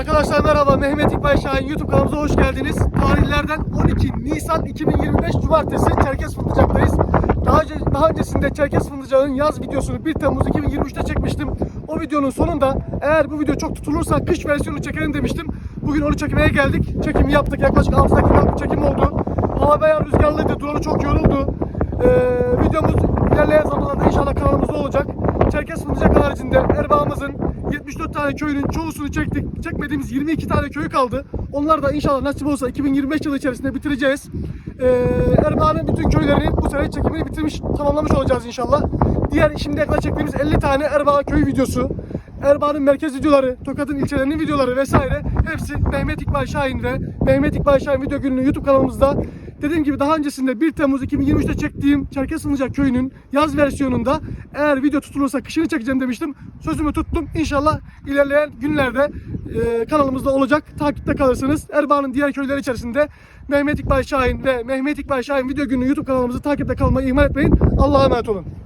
Arkadaşlar merhaba Mehmet İkbal Şahin YouTube kanalımıza hoş geldiniz. Tarihlerden 12 Nisan 2025 Cumartesi Çerkez Fındıcak'tayız. Daha, önce, daha öncesinde Çerkez Fındıcak'ın yaz videosunu 1 Temmuz 2023'te çekmiştim. O videonun sonunda eğer bu video çok tutulursa kış versiyonu çekelim demiştim. Bugün onu çekmeye geldik. Çekimi yaptık. Yaklaşık 6 dakikalık bir çekim oldu. Hava bayağı rüzgarlıydı. Drone çok yoruldu. Ee, videomuz ilerleyen zamanlarda inşallah kanalımızda olacak. Çerkez Fındıcak haricinde Erbağımızın 74 tane köyünün çoğusunu çektik. Çekmediğimiz 22 tane köyü kaldı. Onlar da inşallah nasip olsa 2025 yılı içerisinde bitireceğiz. Ee, Erbağ'ın bütün köylerini bu sene çekimini bitirmiş, tamamlamış olacağız inşallah. Diğer şimdiye kadar çektiğimiz 50 tane Erbağ köy videosu, Erbağ'ın merkez videoları, Tokat'ın ilçelerinin videoları vesaire hepsi Mehmet İkbal Şahin ve Mehmet İkbal Şahin video gününün YouTube kanalımızda. Dediğim gibi daha öncesinde 1 Temmuz 2023'te çektiğim Çerkez Fındıcak köyünün yaz versiyonunda eğer video tutulursa kışını çekeceğim demiştim. Sözümü tuttum. İnşallah ilerleyen günlerde e, kanalımızda olacak. Takipte kalırsınız. Erbağ'ın diğer köyleri içerisinde Mehmet İkbal Şahin ve Mehmet İkbal Şahin video gününün YouTube kanalımızı takipte kalmayı ihmal etmeyin. Allah'a emanet olun.